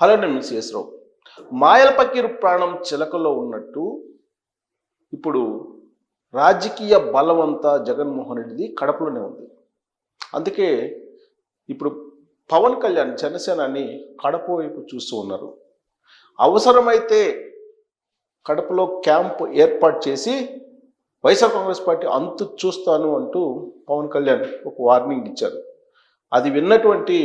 Hello నేను miss మాయల పకీర్ ప్రాణం చిలకలో ఉన్నట్టు ఇప్పుడు రాజకీయ బలవంతా జగన్మోహన్ రెడ్డిది కడపలోనే ఉంది. అందుకే ఇప్పుడు పవన్ కళ్యాణ్ జనసేనని కడప వైపు చూస్తూ ఉన్నారు. అవసరమైతే కడపలో క్యాంప్ ఏర్పాటు చేసి వైఎస్ఆర్ కాంగ్రెస్ పార్టీ అంతు చూస్తాను అంటూ పవన్ కళ్యాణ్ ఒక వార్నింగ్ ఇచ్చారు. అది విన్నటువంటి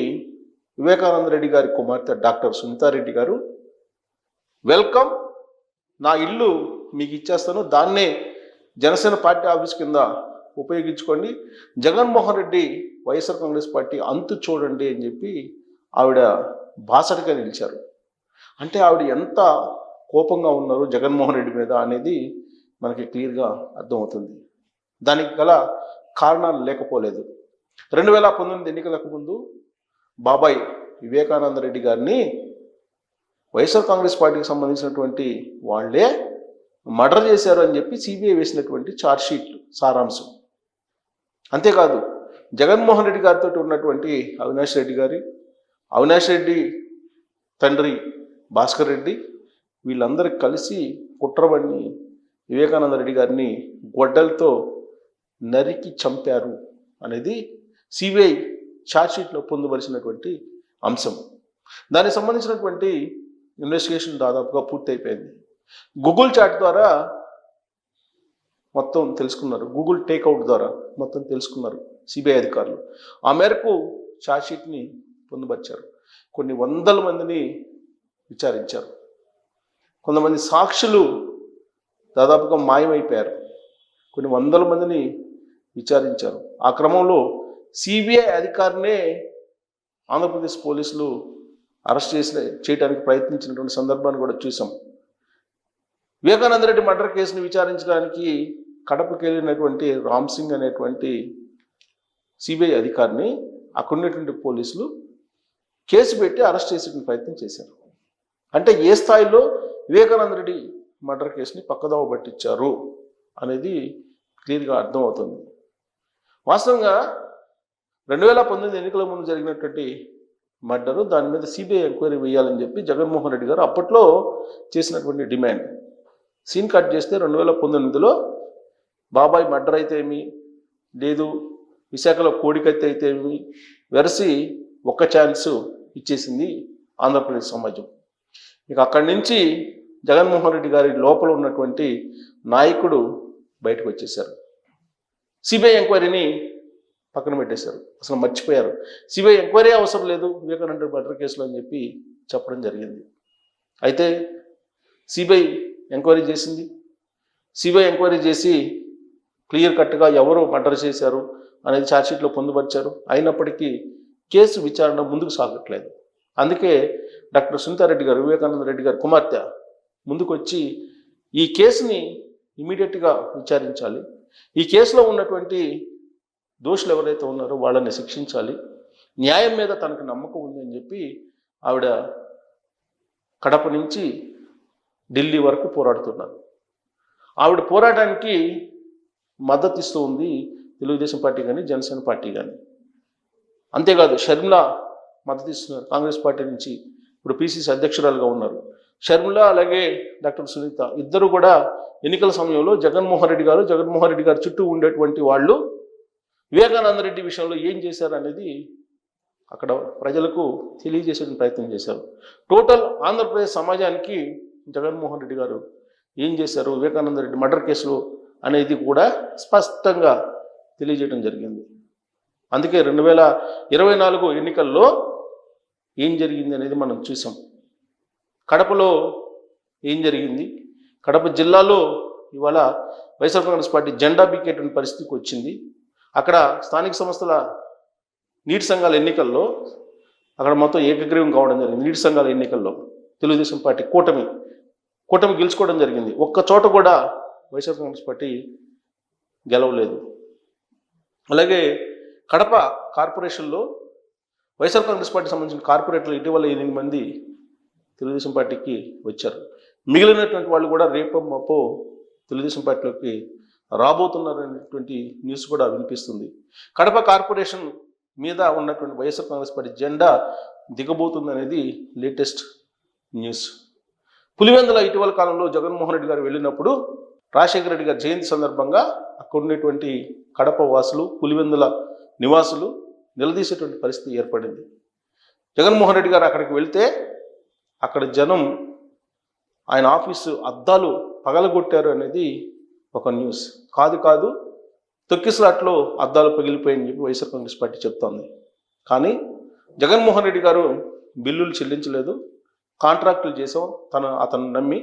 వివేకానంద రెడ్డి గారి కుమార్తె డాక్టర్ సునీతారెడ్డి గారు వెల్కమ్. నా ఇల్లు మీకు ఇచ్చేస్తాను. దాన్నే జనసేన పార్టీ ఆఫీస్ కింద ఉపయోగించుకోండి. Jaganmohan Reddy YSR Congress party అంతు చూడండి అని చెప్పి ఆవిడ బాసటగా నిలిచారు. అంటే ఆవిడ ఎంత కోపంగా ఉన్నారు జగన్మోహన్ రెడ్డి మీద అనేది మనకి క్లియర్గా అర్థమవుతుంది. దానికి గల కారణాలు లేకపోలేదు. రెండు వేల పంతొమ్మిది ఎన్నికలకు ముందు బాబాయ్ వివేకానంద రెడ్డి గారిని వైఎస్ఆర్ కాంగ్రెస్ పార్టీకి సంబంధించినటువంటి వాళ్ళే మర్డర్ చేశారు అని చెప్పి సిబిఐ వేసినటువంటి ఛార్జ్షీట్ సారాంశం. అంతేకాదు జగన్మోహన్ రెడ్డి గారితో ఉన్నటువంటి అవినాష్ రెడ్డి గారి అవినాష్ రెడ్డి తండ్రి భాస్కర్ రెడ్డి వీళ్ళందరూ కలిసి కుట్రబడిని వివేకానంద రెడ్డి గారిని గొడ్డలతో నరికి చంపారు అనేది సిబిఐ ఛార్జ్షీట్లో పొందుపరిచినటువంటి అంశం. దానికి సంబంధించినటువంటి ఇన్వెస్టిగేషన్ దాదాపుగా పూర్తయిపోయింది. గూగుల్ చాట్ ద్వారా మొత్తం తెలుసుకున్నారు. గూగుల్ టేక్అవుట్ ద్వారా మొత్తం తెలుసుకున్నారు సిబిఐ అధికారులు. ఆ మేరకు ఛార్జ్షీట్ని పొందుపరిచారు. కొన్ని వందల మందిని విచారించారు. కొంతమంది సాక్షులు దాదాపుగా మాయమైపోయారు. కొన్ని వందల మందిని విచారించారు. ఆ క్రమంలో సిబిఐ అధికారినే ఆంధ్రప్రదేశ్ పోలీసులు అరెస్ట్ చేసిన చేయడానికి ప్రయత్నించినటువంటి సందర్భాన్ని కూడా చూసాం. వివేకానంద రెడ్డి మర్డర్ కేసును విచారించడానికి కడపకి వెళ్ళినటువంటి రామ్ సింగ్ అనేటువంటి సిబిఐ అధికారిని అక్కడున్నటువంటి పోలీసులు కేసు పెట్టి అరెస్ట్ చేసే ప్రయత్నం చేశారు. అంటే ఏ స్థాయిలో వివేకానంద రెడ్డి మర్డర్ కేసుని పక్కదోవ పట్టించారు అనేది క్లియర్గా అర్థమవుతుంది. వాస్తవంగా రెండు వేల పంతొమ్మిది ఎన్నికల ముందు జరిగినటువంటి మర్డరు దాని మీద సిబిఐ ఎంక్వైరీ వేయాలని చెప్పి జగన్మోహన్ రెడ్డి గారు అప్పట్లో చేసినటువంటి డిమాండ్. సీన్ కట్ చేస్తే రెండు వేల పంతొమ్మిదిలో బాబాయ్ మర్డర్ అయితే ఏమి? లేదు. విశాఖలో కోడికత్తి అయితే ఏమి? వెరసి ఒక్క ఛాన్స్ ఇచ్చేసింది ఆంధ్రప్రదేశ్ సమాజం. ఇక అక్కడి నుంచి జగన్మోహన్ రెడ్డి గారి లోపల ఉన్నటువంటి నాయకుడు బయటకు వచ్చేశారు. సిబిఐ ఎంక్వైరీని పక్కన పెట్టేశారు. అసలు మర్చిపోయారు. సిబిఐ ఎంక్వైరీ అవసరం లేదు. వివేకానంద మర్డర్ కేసులో అని చెప్పి చెప్పడం జరిగింది. అయితే సిబిఐ ఎంక్వైరీ చేసింది. సిబిఐ ఎంక్వైరీ చేసి క్లియర్ కట్గా ఎవరు మర్డర్ చేశారు అనేది ఛార్జ్షీట్లో పొందుపరిచారు. అయినప్పటికీ కేసు విచారణ ముందుకు సాగట్లేదు. అందుకే డాక్టర్ సునీతారెడ్డి గారు వివేకానంద రెడ్డి గారు కుమార్తె ముందుకొచ్చి ఈ కేసుని ఇమీడియట్గా విచారించాలి. ఈ కేసులో ఉన్నటువంటి దోషులు ఎవరైతే ఉన్నారో వాళ్ళని శిక్షించాలి. న్యాయం మీద తనకు నమ్మకం ఉంది అని చెప్పి ఆవిడ కడప నుంచి ఢిల్లీ వరకు పోరాడుతున్నారు. ఆవిడ పోరాటానికి మద్దతు ఇస్తూ ఉంది తెలుగుదేశం పార్టీ కానీ జనసేన పార్టీ కానీ. అంతేకాదు షర్మిల మద్దతు ఇస్తున్నారు కాంగ్రెస్ పార్టీ నుంచి. ఇప్పుడు పిసిసి అధ్యక్షురాలుగా ఉన్నారు. షర్మిల అలాగే డాక్టర్ సునీత ఇద్దరు కూడా ఎన్నికల సమయంలో జగన్మోహన్ రెడ్డి గారు జగన్మోహన్ రెడ్డి గారు చుట్టూ ఉండేటువంటి వాళ్ళు వివేకానంద రెడ్డి విషయంలో ఏం చేశారు అనేది అక్కడ ప్రజలకు తెలియజేసే ప్రయత్నం చేశారు. టోటల్ ఆంధ్రప్రదేశ్ సమాజానికి జగన్మోహన్ రెడ్డి గారు ఏం చేశారు? వివేకానంద రెడ్డి మర్డర్ కేసులు అనేది కూడా స్పష్టంగా తెలియజేయడం జరిగింది. అందుకే రెండు వేల ఇరవై నాలుగు ఎన్నికల్లో ఏం జరిగింది అనేది మనం చూసాం. కడపలో ఏం జరిగింది? కడప జిల్లాలో ఇవాళ వైఎస్ఆర్ కాంగ్రెస్ పార్టీ జెండా బిక్కేటువంటి పరిస్థితికి వచ్చింది. అక్కడ స్థానిక సంస్థల నీటి సంఘాల ఎన్నికల్లో అక్కడ మొత్తం ఏకగ్రీవం కావడం జరిగింది. నీటి సంఘాల ఎన్నికల్లో తెలుగుదేశం పార్టీ కూటమి కూటమి గెలుచుకోవడం జరిగింది. ఒక్క చోట కూడా వైఎస్ఆర్ కాంగ్రెస్ పార్టీ గెలవలేదు. అలాగే కడప కార్పొరేషన్లో వైఎస్ఆర్ కాంగ్రెస్ పార్టీ సంబంధించిన కార్పొరేటర్లు ఇటీవల ఎనిమిది మంది తెలుగుదేశం పార్టీకి వచ్చారు. మిగిలినటువంటి వాళ్ళు కూడా రేపో మాపో తెలుగుదేశం పార్టీలోకి రాబోతున్నారు అనేటువంటి న్యూస్ కూడా వినిపిస్తుంది. కడప కార్పొరేషన్ మీద ఉన్నటువంటి వైఎస్ఆర్ కాంగ్రెస్ పార్టీ జెండా దిగబోతుంది అనేది లేటెస్ట్ న్యూస్. పులివెందుల ఇటీవల కాలంలో జగన్మోహన్ రెడ్డి గారు వెళ్ళినప్పుడు రాజశేఖర రెడ్డి గారి జయంతి సందర్భంగా అక్కడ ఉన్నటువంటి కడప వాసులు పులివెందుల నివాసులు నిలదీసేటువంటి పరిస్థితి ఏర్పడింది. జగన్మోహన్ రెడ్డి గారు అక్కడికి వెళ్తే అక్కడ జనం ఆయన ఆఫీసు అద్దాలు పగలగొట్టారు అనేది ఒక న్యూస్. కాదు కాదు తొక్కిసలాట్లో అద్దాలు పగిలిపోయాయని చెప్పి వైఎస్ఆర్ కాంగ్రెస్ పార్టీ చెప్తోంది. కానీ జగన్మోహన్ రెడ్డి గారు బిల్లులు చెల్లించలేదు కాంట్రాక్టులు చేసాం తన అతను నమ్మి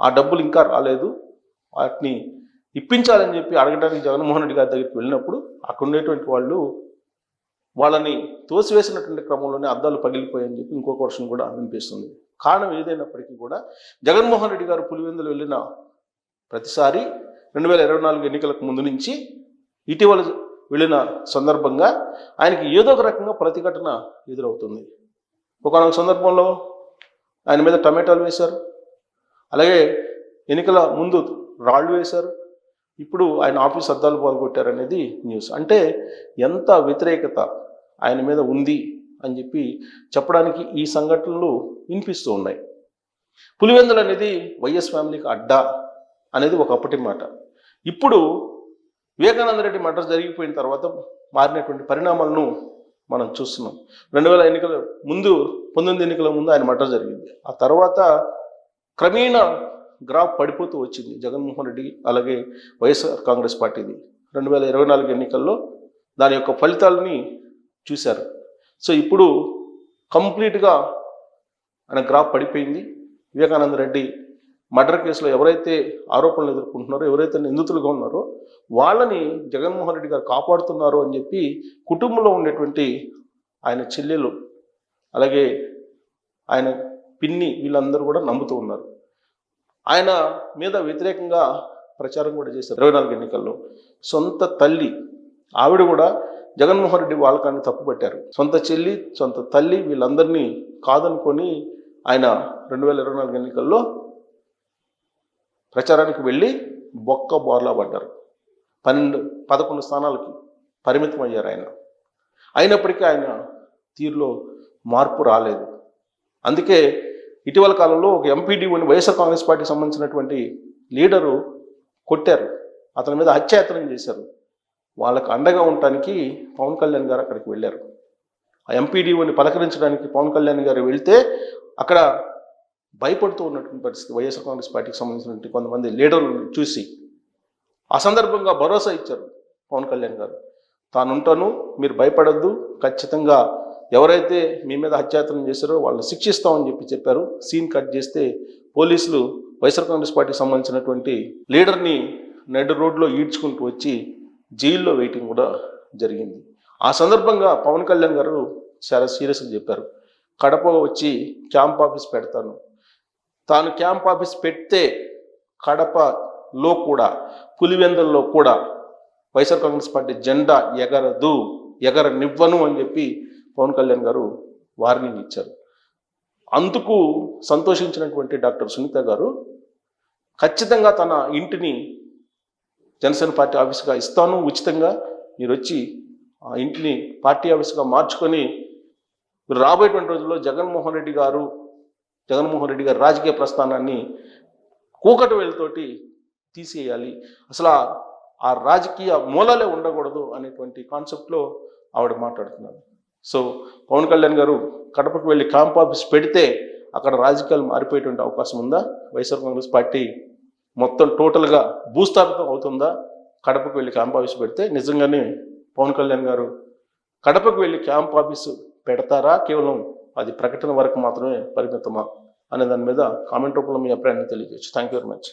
ఆ డబ్బులు ఇంకా రాలేదు వాటిని ఇప్పించాలని చెప్పి అడగడానికి జగన్మోహన్ రెడ్డి గారి దగ్గరికి వెళ్ళినప్పుడు అక్కడ ఉండేటువంటి వాళ్ళు వాళ్ళని తోసివేసినటువంటి క్రమంలోనే అద్దాలు పగిలిపోయాయని చెప్పి ఇంకొక వర్షం కూడా అనిపిస్తుంది కారణం ఏదైనప్పటికీ కూడా జగన్మోహన్ రెడ్డి గారు పులివెందులు వెళ్ళిన ప్రతిసారి రెండు వేల ఇరవై నాలుగు ఎన్నికలకు ముందు నుంచి ఇటీవల వెళ్ళిన సందర్భంగా ఆయనకి ఏదో ఒక రకంగా ప్రతిఘటన ఎదురవుతుంది. ఒకనొక సందర్భంలో ఆయన మీద టమాటాలు వేశారు. అలాగే ఎన్నికల ముందు రాళ్ళు వేశారు. ఇప్పుడు ఆయన ఆఫీస్ అద్దాలు పాల్గొట్టారు అనేది న్యూస్. అంటే ఎంత వ్యతిరేకత ఆయన మీద ఉంది అని చెప్పి చెప్పడానికి ఈ సంఘటనలు వినిపిస్తూ ఉన్నాయి. పులివెందులు అనేది వైఎస్ ఫ్యామిలీకి అడ్డా అనేది ఒకప్పటి మాట. ఇప్పుడు వివేకానంద రెడ్డి మర్డర్ జరిగిపోయిన తర్వాత మారినటువంటి పరిణామాలను మనం చూస్తున్నాం. రెండు వేల ఎన్నికల ముందు పంతొమ్మిది ఎన్నికల ముందు ఆయన మర్డర్ జరిగింది. ఆ తర్వాత క్రమేణా గ్రాఫ్ పడిపోతూ వచ్చింది జగన్మోహన్ రెడ్డి అలాగే వైఎస్ఆర్ కాంగ్రెస్ పార్టీది. రెండు వేల ఇరవై నాలుగు ఎన్నికల్లో దాని యొక్క ఫలితాలని చూశారు. సో ఇప్పుడు కంప్లీట్గా ఆయన గ్రాఫ్ పడిపోయింది. వివేకానంద రెడ్డి మర్డర్ కేసులో ఎవరైతే ఆరోపణలు ఎదుర్కొంటున్నారో ఎవరైతే నిందితులుగా ఉన్నారో వాళ్ళని జగన్మోహన్ రెడ్డి గారు కాపాడుతున్నారు అని చెప్పి కుటుంబంలో ఉండేటువంటి ఆయన చెల్లెలు అలాగే ఆయన పిన్ని వీళ్ళందరూ కూడా నమ్ముతూ ఉన్నారు. ఆయన మీద వ్యతిరేకంగా ప్రచారం కూడా చేశారు ఇరవై నాలుగు ఎన్నికల్లో. సొంత తల్లి ఆవిడ కూడా జగన్మోహన్ రెడ్డి వాళ్ళకాన్ని తప్పుపట్టారు. సొంత చెల్లి సొంత తల్లి వీళ్ళందరినీ కాదనుకొని ఆయన రెండు వేల ఇరవై నాలుగు ఎన్నికల్లో ప్రచారానికి వెళ్ళి బొక్క బోర్లా పడ్డారు. పన్నెండు పదకొండు స్థానాలకి పరిమితం అయ్యారు ఆయన. అయినప్పటికీ ఆయన తీరులో మార్పు రాలేదు. అందుకే ఇటీవల కాలంలో ఒక ఎంపీడీఓని వైఎస్ఆర్ కాంగ్రెస్ పార్టీకి సంబంధించినటువంటి లీడరు కొట్టారు. అతని మీద హత్యాయత్నం చేశారు. వాళ్ళకు అండగా ఉండటానికి పవన్ కళ్యాణ్ గారు అక్కడికి వెళ్ళారు. ఆ ఎంపీడీఓని పలకరించడానికి పవన్ కళ్యాణ్ గారు వెళ్తే అక్కడ భయపడుతూ ఉన్నటువంటి పరిస్థితి వైఎస్ఆర్ కాంగ్రెస్ పార్టీకి సంబంధించినటువంటి కొంతమంది లీడర్లను చూసి ఆ సందర్భంగా భరోసా ఇచ్చారు పవన్ కళ్యాణ్ గారు. తాను ఉంటాను మీరు భయపడద్దు ఖచ్చితంగా ఎవరైతే మీ మీద హత్యాయత్నం చేశారో వాళ్ళని శిక్షిస్తామని చెప్పి చెప్పారు. సీన్ కట్ చేస్తే పోలీసులు వైఎస్ఆర్ కాంగ్రెస్ పార్టీకి సంబంధించినటువంటి లీడర్ని నడు రోడ్లో ఈడ్చుకుంటూ వచ్చి జైల్లో వెయిటింగ్ కూడా జరిగింది. ఆ సందర్భంగా పవన్ కళ్యాణ్ గారు చాలా సీరియస్గా చెప్పారు. కడప వచ్చి క్యాంప్ ఆఫీస్ పెడతాను తాను క్యాంప్ ఆఫీస్ పెడితే కడపలో కూడా పులివెందుల్లో కూడా వైఎస్ఆర్ కాంగ్రెస్ పార్టీ జెండా ఎగరదు ఎగరనివ్వను అని చెప్పి పవన్ కళ్యాణ్ గారు వార్నింగ్ ఇచ్చారు. అందుకు సంతోషించినటువంటి డాక్టర్ సునీత గారు ఖచ్చితంగా తన ఇంటిని జనసేన పార్టీ ఆఫీస్గా ఇస్తాను ఉచితంగా మీరు వచ్చి ఆ ఇంటిని పార్టీ ఆఫీస్గా మార్చుకొని రాబోయేటువంటి రోజుల్లో జగన్మోహన్ రెడ్డి గారు జగన్మోహన్ రెడ్డి గారి రాజకీయ ప్రస్థానాన్ని కూకటి వేలుతోటి తీసేయాలి. అసలు ఆ- రాజకీయ మూలాలే ఉండకూడదు అనేటువంటి కాన్సెప్ట్లో ఆవిడ మాట్లాడుతున్నారు. సో పవన్ కళ్యాణ్ గారు కడపకు వెళ్ళి క్యాంప్ ఆఫీస్ పెడితే అక్కడ రాజకీయాలు మారిపోయేటువంటి అవకాశం ఉందా? వైఎస్ఆర్ కాంగ్రెస్ పార్టీ మొత్తం టోటల్గా భూస్థాపితం అవుతుందా? కడపకు వెళ్ళి క్యాంప్ ఆఫీస్ పెడితే నిజంగానే పవన్ కళ్యాణ్ గారు కడపకు వెళ్ళి క్యాంప్ ఆఫీసు పెడతారా? కేవలం అది ప్రకటన వరకు మాత్రమే పరిమితమా అనే దాని మీద కామెంట్ రూపంలో మీ అభిప్రాయాన్ని తెలియజేయచ్చు. Thank you very much